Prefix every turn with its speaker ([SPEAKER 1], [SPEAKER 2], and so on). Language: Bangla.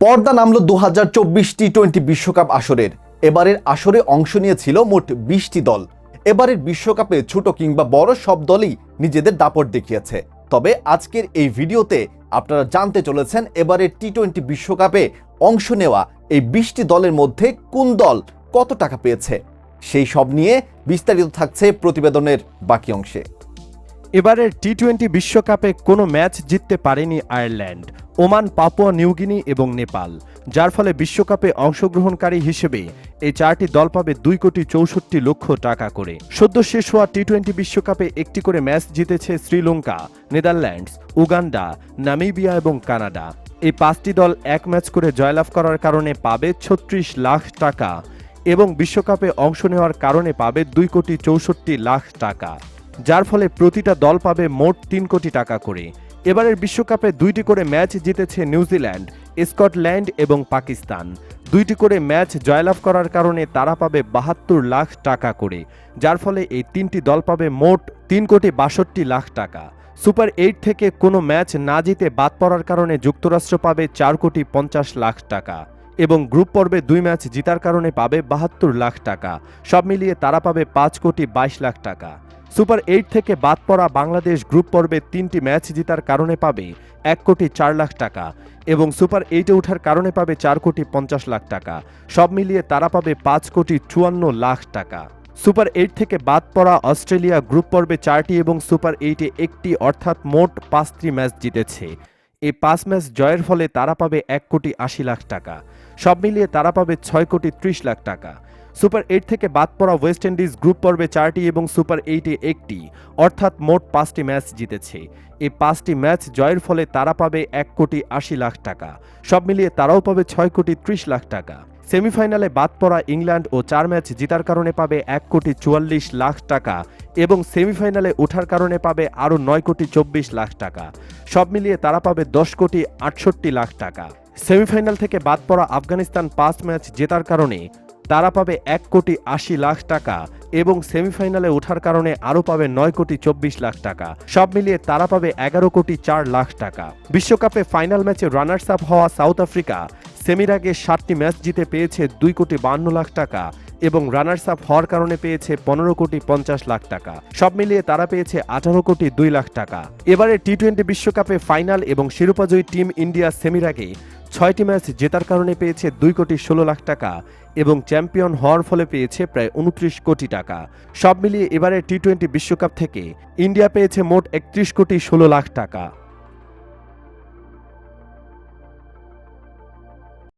[SPEAKER 1] পর্দা নামলো দু হাজার চব্বিশ টি টোয়েন্টি বিশ্বকাপ আসরের। এবারের আসরে অংশ নিয়েছিল মোট বিশটি দল। এবারের বিশ্বকাপে ছোট কিংবা বড় সব দলই নিজেদের দাপট দেখিয়েছে। তবে আজকের এই ভিডিওতে আপনারা জানতে চলেছেন এবারের টি টোয়েন্টি বিশ্বকাপে অংশ নেওয়া এই বিশটি দলের মধ্যে কোন দল কত টাকা পেয়েছে। সেই সব নিয়ে বিস্তারিত থাকছে প্রতিবেদনের বাকি অংশে।
[SPEAKER 2] এবারের টি টোয়েন্টি বিশ্বকাপে কোনো ম্যাচ জিততে পারেনি আয়ারল্যান্ড। ওমান, পাপুয়া নিউগিনি এবং নেপাল। যার ফলে বিশ্বকাপে অংশগ্রহণকারী হিসেবে এই চারটি দল পাবে দুই কোটি চৌষট্টি লক্ষ টাকা করে। সদ্য শেষ হওয়া টি টোয়েন্টি বিশ্বকাপে একটি করে ম্যাচ জিতেছে শ্রীলঙ্কা, নেদারল্যান্ডস, উগান্ডা, নামিবিয়া এবং কানাডা। এই পাঁচটি দল এক ম্যাচ করে জয়লাভ করার কারণে পাবে ছত্রিশ লাখ টাকা এবং বিশ্বকাপে অংশ নেওয়ার কারণে পাবে দুই কোটি চৌষট্টি লাখ টাকা। যার ফলে প্রতিটা দল পাবে মোট তিন কোটি টাকা করে। এবারের বিশ্বকাপে দুইটি করে ম্যাচ জিতেছে নিউজিল্যান্ড, স্কটল্যান্ড এবং পাকিস্তান। দুইটি করে ম্যাচ জয়লাভ করার কারণে তারা পাবে বাহাত্তর লাখ টাকা করে, যার ফলে এই তিনটি দল পাবে মোট তিন কোটি বাষট্টি লাখ টাকা। সুপার এইট থেকে কোনো ম্যাচ না জিতে বাদ পড়ার কারণে যুক্তরাষ্ট্র পাবে চার কোটি পঞ্চাশ লাখ টাকা। এবং গ্রুপ পর্বে দুই ম্যাচ জিতার কারণে পাবে বাহাত্তর লাখ টাকা। সব মিলিয়ে তারা পাবে পাঁচ কোটি বাইশ লাখ টাকা। সুপার এইট থেকে বাদ পড়া বাংলাদেশ গ্রুপ পর্বে তিনটি ম্যাচ জিতার কারণে পাবে এক কোটি চার লাখ টাকা এবং সুপার এইটে ওঠার কারণে পাবে চার কোটি পঞ্চাশ লাখ টাকা। সব মিলিয়ে তারা পাবে পাঁচ কোটি চুয়ান্ন লাখ টাকা। সুপার এইট থেকে বাদ পড়া অস্ট্রেলিয়া গ্রুপ পর্বে চারটি এবং সুপার এইটে একটি অর্থাৎ মোট পাঁচটি ম্যাচ জিতেছে। এই পাঁচ ম্যাচ জয়ের ফলে তারা পাবে এক কোটি আশি লাখ টাকা। সব মিলিয়ে তারা পাবে ছয় কোটি ত্রিশ লাখ টাকা। সুপার এইট থেকে বাদ পড়া ওয়েস্ট ইন্ডিজ গ্রুপ পর্বে চারটি এবং সুপার এইটে একটি, অর্থাৎ মোট পাঁচটি ম্যাচ জিতেছে। এই পাঁচটি ম্যাচ জয়ের ফলে তারা পাবে এক কোটি আশি লাখ টাকা। সব মিলিয়ে তারাও পাবে ছয় কোটি ত্রিশ লাখ টাকা। সেমিফাইনালে বাদ পড়া ইংল্যান্ড ও চার ম্যাচ জিতার কারণে পাবে এক কোটি চুয়াল্লিশ লাখ টাকা এবং সেমিফাইনালে ওঠার কারণে পাবে আরও নয় কোটি চব্বিশ লাখ টাকা। সব মিলিয়ে তারা পাবে দশ কোটি আটষট্টি লাখ টাকা। সেমিফাইনাল থেকে বাদ পড়া আফগানিস্তান পাঁচ ম্যাচ জেতার কারণে তারা পাবে এক কোটি আশি লাখ টাকা এবং সেমিফাইনালে ওঠার কারণে আরও পাবে নয় কোটি চব্বিশ লাখ টাকা। সব মিলিয়ে তারা পাবে এগারো কোটি চার লাখ টাকা। বিশ্বকাপে ফাইনাল ম্যাচে রানার্স আপ হওয়া সাউথ আফ্রিকা সেমির আগে সাতটি ম্যাচ জিতে পেয়েছে দুই কোটি বান্ন লাখ টাকা এবং রানার্স আপ হওয়ার কারণে পেয়েছে পনেরো কোটি পঞ্চাশ লাখ টাকা। সব মিলিয়ে তারা পেয়েছে আঠারো কোটি দুই লাখ টাকা। এবারে টি টোয়েন্টি বিশ্বকাপে ফাইনাল এবং শিরোপাজয়ী টিম ইন্ডিয়া সেমির আগে ছয়টি ম্যাচ জেতার কারণে পেয়েছে দুই কোটি ষোলো লাখ টাকা এবং চ্যাম্পিয়ন হওয়ার ফলে পেয়েছে প্রায় উনত্রিশ কোটি টাকা। সব মিলিয়ে এবারে টি টোয়েন্টি বিশ্বকাপ থেকে ইন্ডিয়া পেয়েছে মোট একত্রিশ কোটি ষোলো লাখ টাকা।